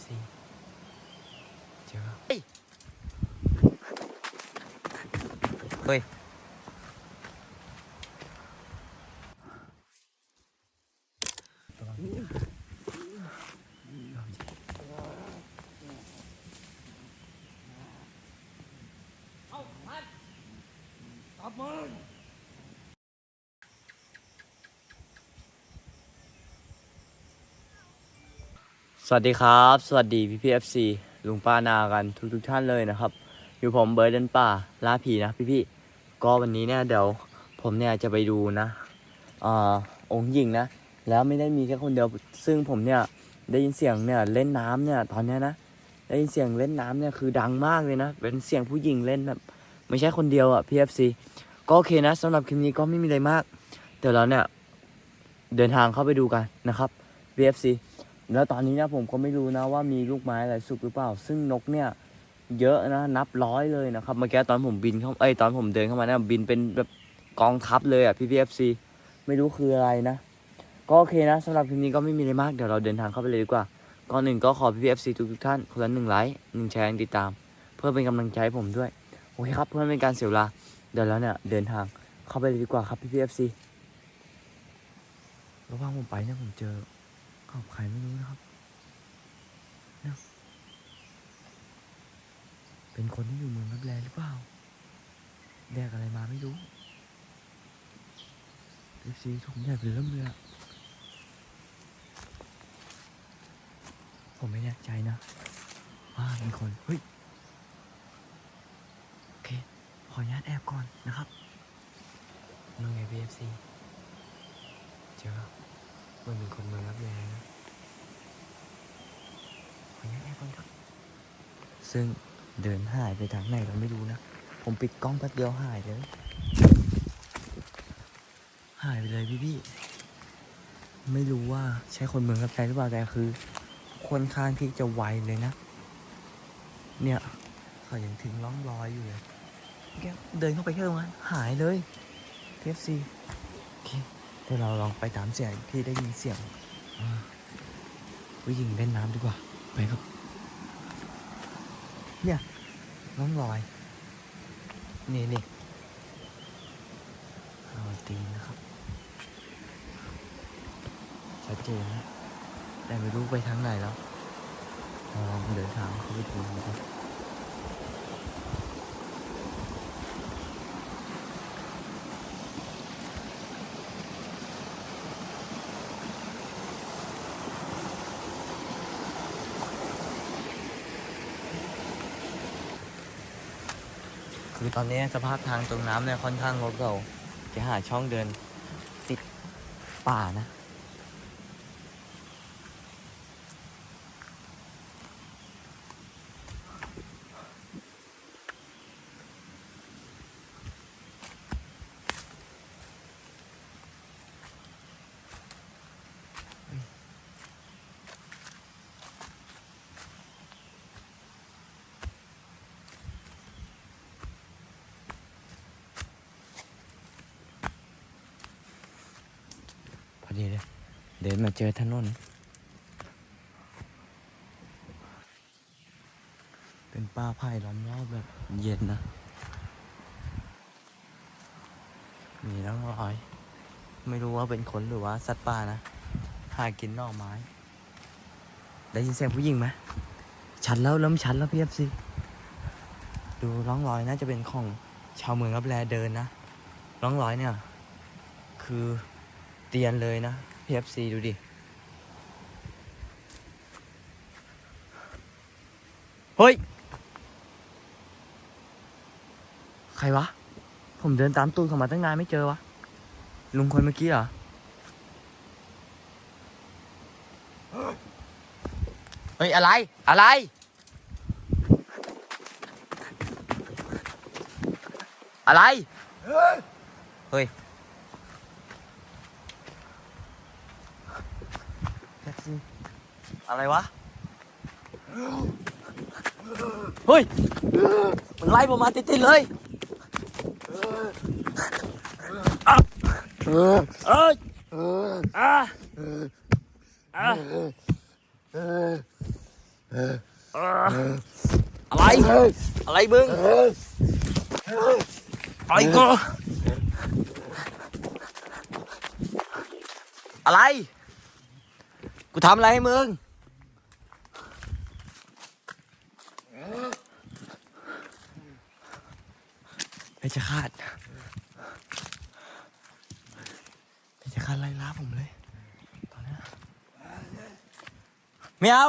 ฟซีเจอเฮ้ย สวัสดีครับ สวัสดีพี่พีเอฟซีลุงป้านากันทุกทุกท่านเลยนะครับ อยู่ผมเบิร์ดเดนป่าล่าผีนะพี่พี่ก็วันนี้เนี่ยเดี๋ยวผมเนี่ยจะไปดูนะอ่าองค์หญิงนะ แล้วไม่ได้มีแค่คนเดียว ซึ่งผมเนี่ยได้ยินเสียงเนี่ยเล่นน้ำเนี่ยตอนเนี้ยนะ ได้ยินเสียงเล่นน้ำเนี่ยคือดังมากเลยนะ เป็นเสียงผู้หญิงเล่นแบบไม่ใช่คนเดียวอะพีเอฟซีก็โอเคนะสำหรับคลิปนี้ก็ไม่มีอะไรมาก เดี๋ยวเราเนี่ยเดินทางเข้าไปดูกันนะครับ VFC แล้วตอนนี้นะผมก็ไม่รู้นะว่ามีลูกไม้อะไรสุกหรือเปล่า ซึ่งนกเนี่ยเยอะนะนับร้อยเลยนะครับเมื่อกี้ตอนผมบินเข้าไอตอนผมเดินเข้ามาเนะบินเป็นแบบกองทัพเลยอะพี่พีเอฟซีไม่รู้คืออะไรนะ ก็โอเคนะสำหรับคลิปนี้ก็ไม่มีอะไรมากเดี๋ยวเราเดินทางเข้าไปเลยดีกว่าก่อนหนึ่งก็ขอพี่พีเอฟซีทุกท่านคนละหนึ่งไลค์หนึ่งแชร์ติดตาม เพื่อเป็นกำลังใจให้ผมด้วยโอเคครับเพื่อเป็นการเสียเวลาเดี๋ยวแล้วเนี่ยเดินทางเข้าไปเลยดีกว่าครับพี่พีเอฟซีระหว่างผมไปเนี่ยผมเจอ ขอบใครไม่รู้นะครับนะเป็นคนที่อยู่เมืองรับแลหรือเปล่าแดกอะไรมาไม่รู้เอฟซีถุงใหญ่เป็นเริ่มเลยอะผมไม่แน่ใจนะ ว่ามีคน เฮ้ย โอเค ขออนุญาตแอบก่อนนะครับน้องไงบีเอฟซีเจอ มันเป็นคนมารับแรงคนนี้ไอ้คนขับซึ่งเดินหายไปทางไหนเราไม่รู้นะ ผมปิดกล้องแป๊บเดียวหายเลย หายไปเลยพี่พี่ ไม่รู้ว่าใช่คนเมืองกับแรงหรือเปล่าแต่คือคนข้างที่จะไวเลยนะ เนี่ยเขายังถึงร่องรอยอยู่เลย เดินเข้าไปแค่ตรงนั้นหายเลย KFC โอเค เราลองไปถามเสียงที่ได้ยินเสียงวิ่งเล่นน้ำดีกว่า ไปครับ เนี่ยน้องลอย นี่นี่เอาตีนะครับ ชัดเจนนะแต่ไม่รู้ไปทางไหนแล้วลองเดินทางเข้าไปดูนะครับ อนนี้สภาพทางตรงน้ำเนี่ยค่อนข้างงดเก่าจะหาช่องเดินติดป่านะ เจอถนน เป็นป่าไผ่ล้อมรอบแบบเย็นนะ มีร่องรอย ไม่รู้ว่าเป็นคนหรือว่าสัตว์ป่านะ หากินนอกไม้ ได้ยินเสียงผู้หญิงไหมชันแล้วล้มชันแล้วเพียบสิ ดูร่องรอยน่าจะเป็นของชาวเมืองรับแลเดินนะร่องรอยเนี่ย คือเตียนเลยนะ พียบซีดูดิ เฮ้ย ใครวะ ผมเดินตามตู้เข้ามาตั้งนานไม่เจอวะ ลุงคนเมื่อกี้เหรอ เฮ้ย อะไร อะไร อะไร เฮ้ย อะไรวะ เฮ้ย มันไล่ผมมาติดๆเลยเอ้ยอะอะอะไร อะไรมึงอะไรก็อะไร กูทำอะไรให้มึง เพชรฆาตเพชรฆาตไล่ล่าผมเลย ตอนนี้ไม่เอา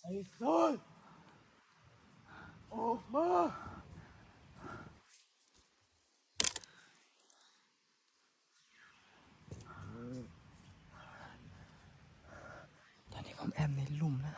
ไอ้สัสออกมา ตอนนี้ผมแอบ ในหลุมนะ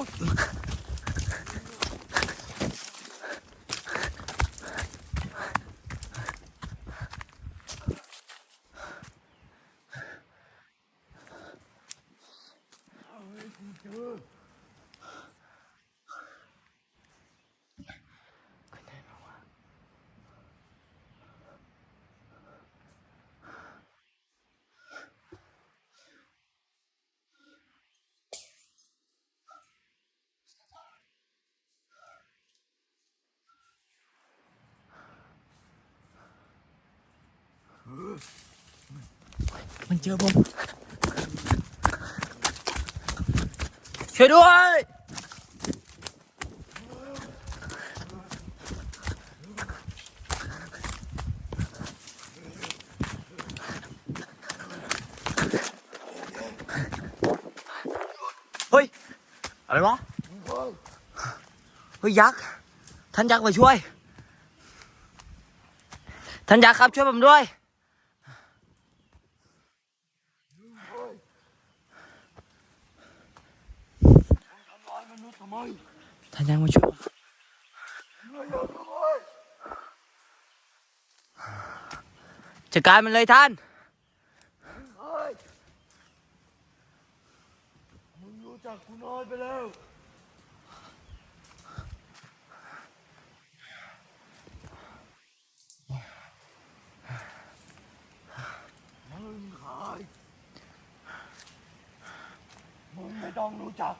おい มันเจอผม ช่วยด้วย เฮ้ย อะไรวะเฮ้ย ยักษ์ ท่านยักษ์มาช่วย ท่านยักษ์ครับช่วยผมด้วย ทำร้ายมนุษย์ทำไม ท่านยักษ์มาช่วยผม ไม่ยอมทำไม จัดการมันเลยท่าน มึงรู้จักกูน้อยไปแล้ว มึงขาย มึงไม่ต้องรู้จัก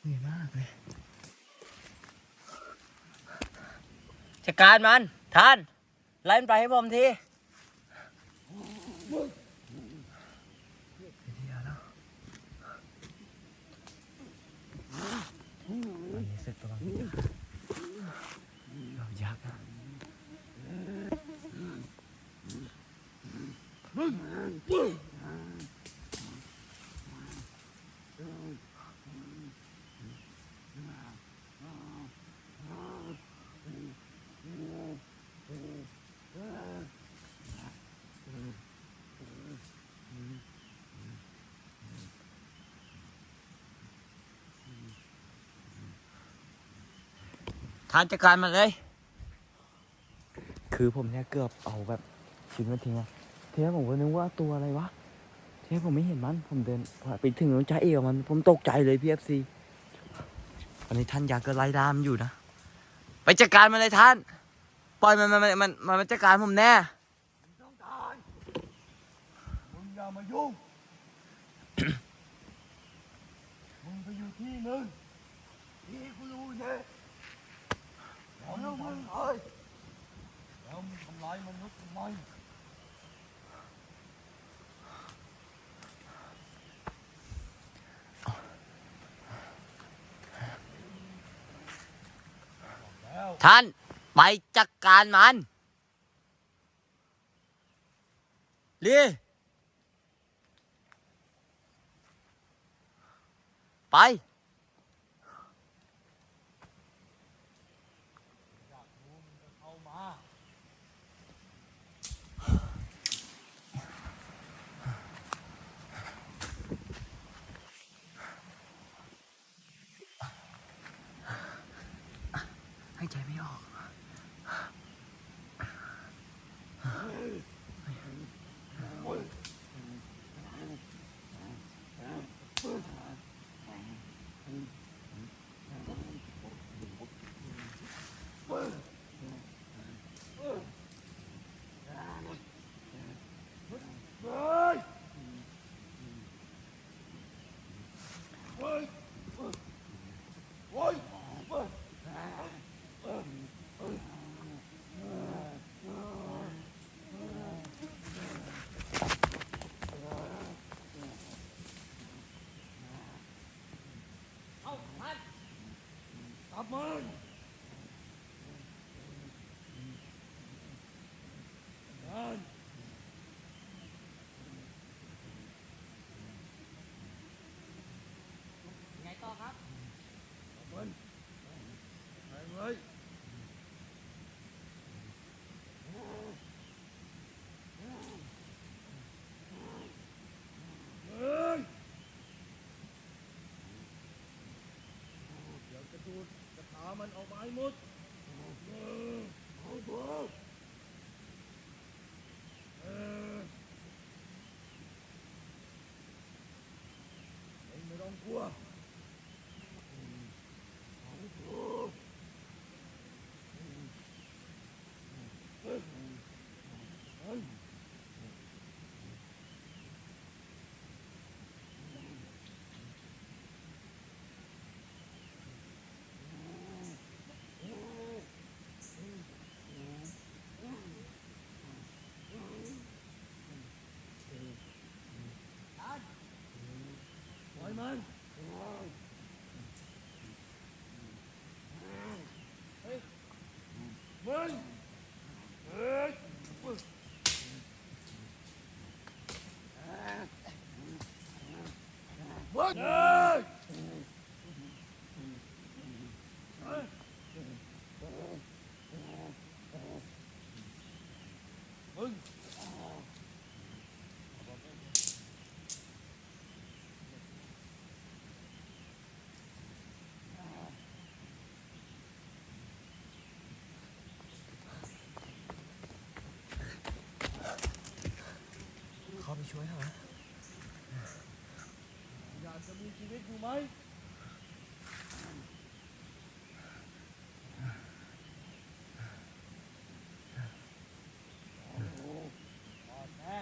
เหนื่อยมากเลย จัดการมัน ท่านไล่มันไปให้ผมทีเสร็จตัวเรายักษ์อะ ท่านจัดการมันเลย คือผมเนี่ยเกือบเอาแบบชิ้นมันทิ้งอะทีแรกผมก็นึกว่าตัวอะไรวะทีแรกผมไม่เห็นมัน ผมเดินไปถึงน้องจ้าเอวมัน ผมตกใจเลยพี่เอฟซีตอนนี้ท่านยักษ์ก็ไล่ดามนอยู่นะ ไปจัดการมันเลยท่าน ปล่อยมันมันมันมันมันจัดการผมแน่มึงต้องตายมึงอย่ามายุ่ง มึงไปอยู่ที่หนึ่งที่กูรู้เนี่ย เอาลูกมึงเอ้ยแล้วมึงทำร้ายมนุษย์ทำไมท่านไปจัดการมันลีไป อยากรู้มึงก็เข้ามา ให้ใจไม่ออก เฮ้ยเฮ้ยเฮ้ยเฮ้ยเฮ้ยเอาท่าน กลับมันท่าน ไงต่อครับ มันไปเลย เฮ้ย เดี๋ยวจะดูด กระถามัน ออกมาให้หมดเออเอาตัวเออเองไม่ต้องกลัว ปล่อยมันเฮ้ยมึงเฮ้ยมึงมึงเฮ้ยเฮ้ยมึง เข้าไป ช่วยเหรออยากจะมีชีวิตอยู่ไหมอ่อนแน่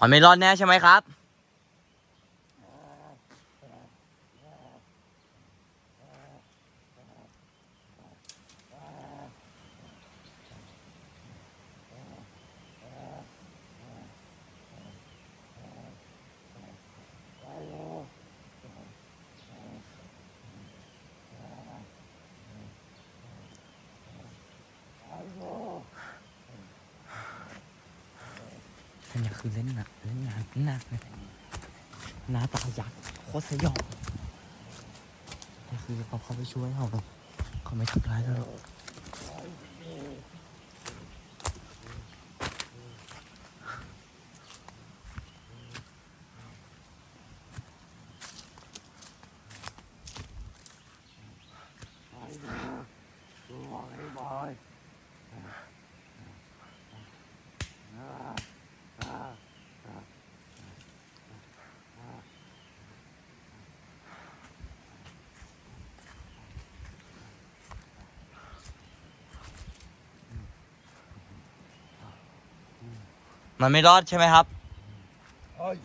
มันไม่รอดแน่ใช่ไหมครับ อันนี้คือเล่นหนักเล่นงานหนักหน้าตายักษ์โคตรสยองนี่คือเขาเข้าไปช่วยเขาเขาไม่ทำร้ายเราหรอกบอย มันไม่รอดใช่ไหมครับ เอ้ย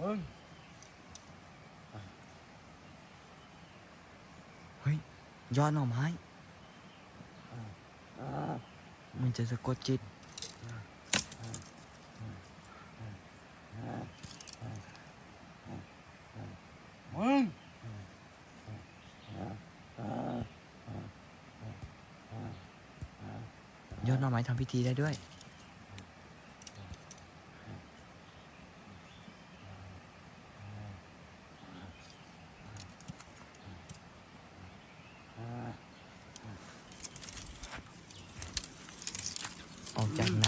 มึงยอดหน่อไม้ มันจะสะกดจิต มึง ยอดหน่อไม้ทำพิธีได้ด้วย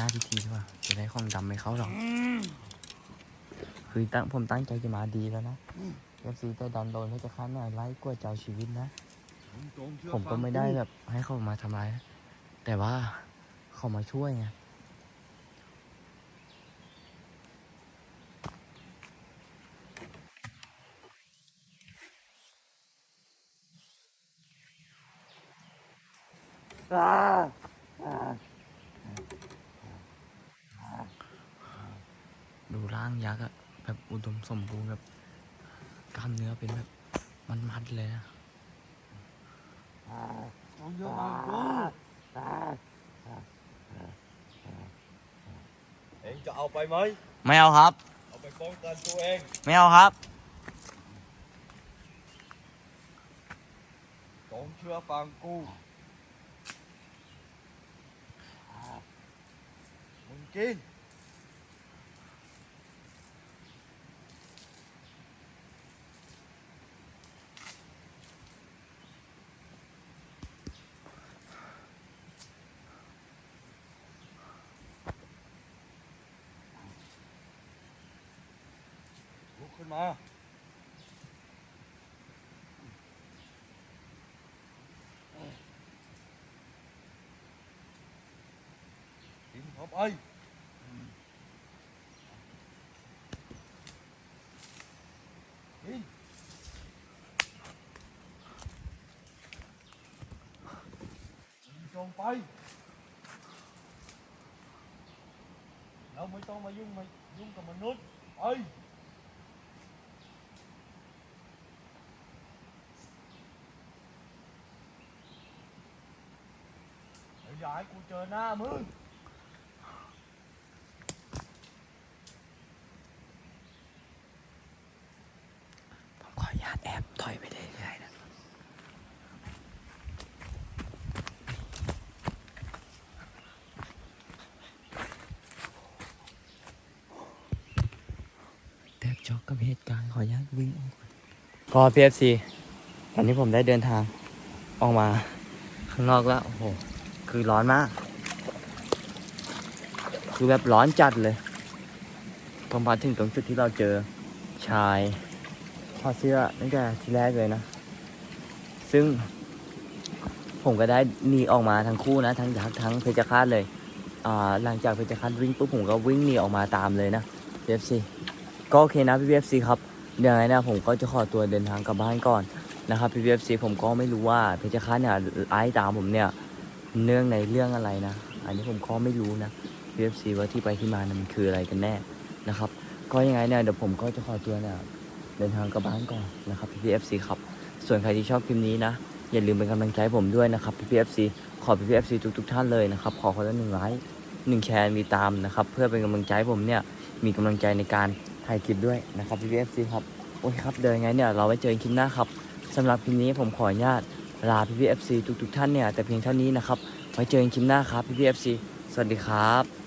ากหน้าพิธีดีกว่าจะได้ของดำไม่เข้าหรอก คือตั้งผมตั้งใจจะมาดีแล้วนะเอฟซีแต่ดันโดนเขาจะฆ่าหน่อยไล่กลัวจะเอาชีวิตนะมึงจงเชื่อผมก็ฟังไม่ได้แบบให้เขามาทำร้ายนะแต่ว่าเขามาช่วยไงางยักษ์อะแบบอุดมสมบูรณ์แบบกล้ามเนื้อเป็นแบบมันมัดๆเลยนะจงเชื่อฟังกูเองจะเอาไปไหมไม่เอาครับ เอาไปป้องกันตัวเอง ไม่เอาครับจงเชื่อฟังกูมึงกิน ขึ้นมากินเข้าไปกินกินจงไปแล้วไม่ต้องมายุ่งมายุ่งกับมนุษย์ไปแล้ว อย่าให้กูเจอหน้ามึง ผมขออนุญาตแอบถอยไปเรื่อยๆนะ แทบช็อกกับเหตุการณ์ขออนุญาตวิ่งออก ก็พีเอฟซีตอนนี้ผมได้เดินทางออกมา ข้างนอกแล้ว โอ้โห คือร้อนมาก คือแบบร้อนจัดเลยผมมาถึงตรงจุดที่เราเจอชายถอดเสื้อตั้งแต่ทีแรกเลยนะ ซึ่งผมก็ได้หนีออกมาทั้งคู่นะ ทั้งยักษ์ทั้งเพชรฆาตเลย อ่า หลังจากเพชรฆาตวิ่งปุ๊บผมก็วิ่งหนีออกมาตามเลยนะ PFC ก็โอเคนะพี่ PFC ครับเดี๋ยวไงนะผมก็จะขอตัวเดินทางกลับบ้านก่อนนะครับพี่ PFC ผมก็ไม่รู้ว่าเพชรฆาตเนี่ยไล่ตามผมเนี่ย เนื่องในเรื่องอะไรนะ อันนี้ผมก็ไม่รู้นะ PFC ว่าที่ไปที่มานะมันคืออะไรกันแน่นะครับ ก็ยังไงเนี่ยเดี๋ยวผมก็จะขอตัวเนี่ยเดินทางกลับบ้านก่อนนะครับพี่ PFC ครับ ส่วนใครที่ชอบคลิปนี้นะ อย่าลืมเป็นกำลังใจผมด้วยนะครับพี่ PFC ขอพี่ PFC ทุกๆท่านเลยนะครับ ขอคนละหนึ่งไลค์หนึ่งแชร์มีตามนะครับ เพื่อเป็นกำลังใจผมเนี่ยมีกำลังใจในการถ่ายคลิปด้วยนะครับพี่ PFC ครับโอเคครับเดินไงเนี่ยเราไว้เจอกันคลิปหน้าครับสำหรับคลิปนี้ผมขออนุญาต ลาพี่ PFC ทุกๆท่านเนี่ยแต่เพียงเท่านี้นะครับไว้เจอกันคลิปหน้าครับพี่ PFC สวัสดีครับ